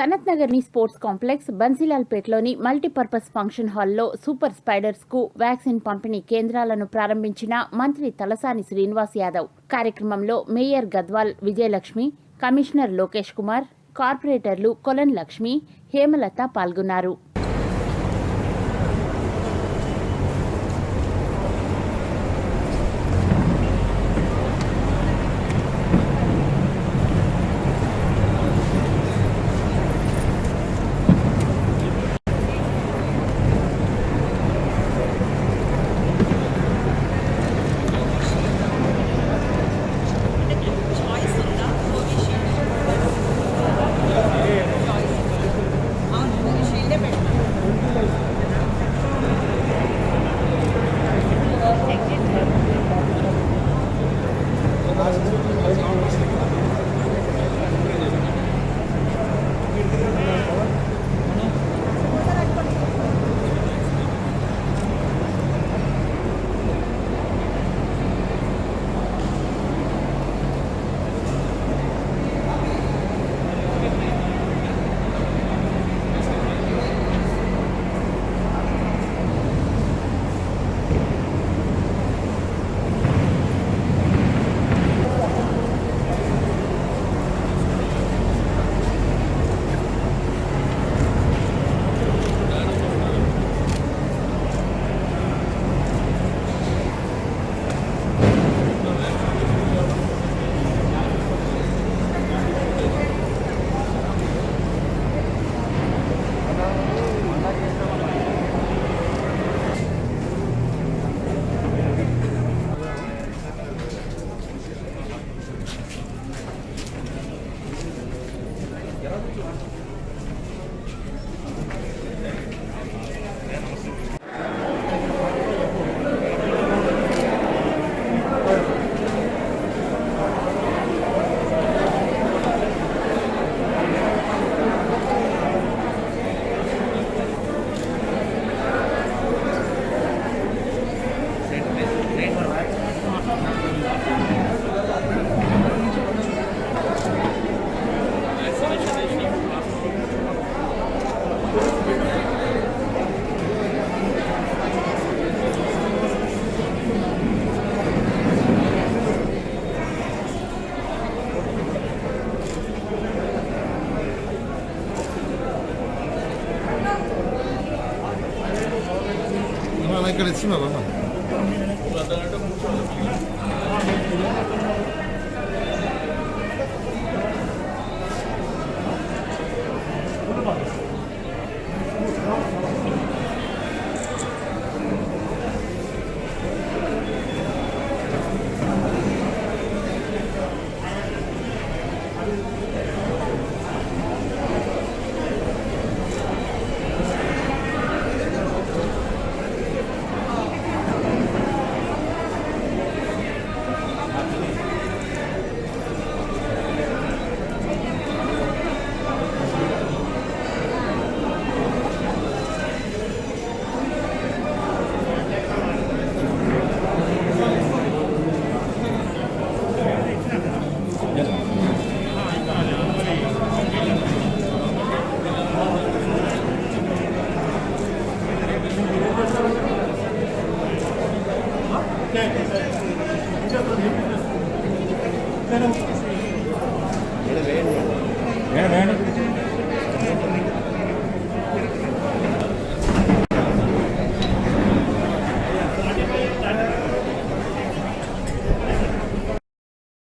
సనత్ నగర్ని sports complex బన్సీలాల్పేటలోని multipurpose function హాల్లో సూపర్ స్పైడర్స్కు వ్యాక్సిన్ పంపిణీ కేంద్రాలను ప్రారంభించిన మంత్రి తలసాని శ్రీనివాస్ యాదవ్. కార్యక్రమంలో మేయర్ గద్వాల్ విజయలక్ష్మి కమిషనర్ లోకేష్ కుమార్ కార్పొరేటర్లు కొలన్ లక్ష్మి హేమలత పాల్గొన్నారు. অনেক ছিল না ஏன் வேணும்.